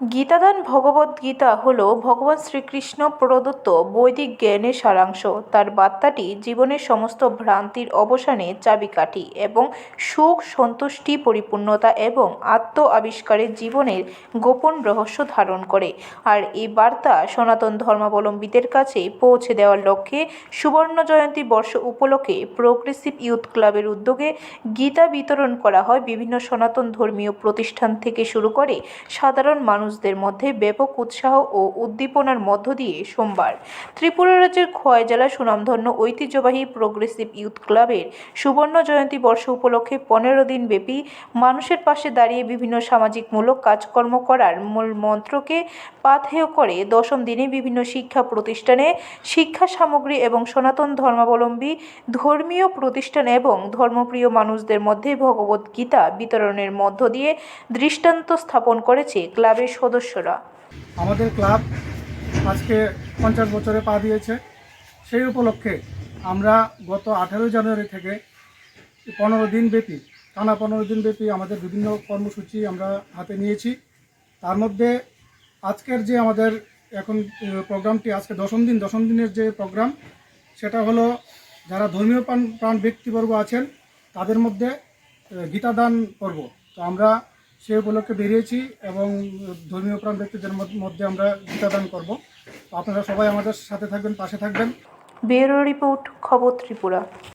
গীতাদান ভগবদ্গীতা হল ভগবান শ্রীকৃষ্ণ প্রদত্ত বৈদিক জ্ঞানের সারাংশ। তার বার্তাটি জীবনের সমস্ত ভ্রান্তির অবসানে চাবিকাঠি এবং সুখ, সন্তুষ্টি, পরিপূর্ণতা এবং আত্ম আবিষ্কারের জীবনের গোপন রহস্য ধারণ করে। আর এই বার্তা সনাতন ধর্মাবলম্বীদের কাছে পৌঁছে দেওয়ার লক্ষ্যে সুবর্ণ জয়ন্তী বর্ষ উপলক্ষে প্রোগ্রেসিভ ইউথ ক্লাবের উদ্যোগে গীতা বিতরণ করা হয়। বিভিন্ন সনাতন ধর্মীয় প্রতিষ্ঠান থেকে শুরু করে সাধারণ মানুষদের মধ্যে ব্যাপক উৎসাহ ও উদ্দীপনার মধ্য দিয়ে সোমবার ত্রিপুরা রাজ্যের খোয়াই জেলার সুনামধন্য ঐতিহ্যবাহী প্রোগ্রেসিভ ইউথ ক্লাবের সুবর্ণ জয়ন্তী বর্ষ উপলক্ষে পনেরো দিন ব্যাপী মানুষের পাশে দাঁড়িয়ে বিভিন্ন সামাজিকমূলক কাজকর্ম করার মূল মন্ত্রকে পাথেয় করে দশম দিনে বিভিন্ন শিক্ষা প্রতিষ্ঠানে শিক্ষা সামগ্রী এবং সনাতন ধর্মাবলম্বী ধর্মীয় প্রতিষ্ঠান এবং ধর্মপ্রিয় মানুষদের মধ্যে ভগবদ্গীতা বিতরণের মধ্য দিয়ে দৃষ্টান্ত স্থাপন করেছে ক্লাবের সদস্যরা। আমাদের ক্লাব আজকে পঞ্চাশ বছরে পা দিয়েছে। সেই উপলক্ষে আমরা গত আঠেরোই জানুয়ারি থেকে পনেরো দিন ব্যাপী, টানা পনেরো দিন ব্যাপী আমাদের বিভিন্ন কর্মসূচি আমরা হাতে নিয়েছি। তার মধ্যে আজকের যে আমাদের এখন প্রোগ্রামটি, আজকে দশম দিন, দশম দিনের যে প্রোগ্রাম, সেটা হলো যারা ধর্মীয় প্রাণ ব্যক্তিবর্গ আছেন, তাদের মধ্যে গীতাদান পর্ব। তো আমরা সে উপলক্ষে বেরিয়েছি এবং ধর্মীয় প্রাণ ব্যক্তিদের মধ্যে আমরা গীতাদান করব। আপনারা সবাই আমাদের সাথে থাকবেন, পাশে থাকবেন। ব্যুরো রিপোর্ট, খবর ত্রিপুরা।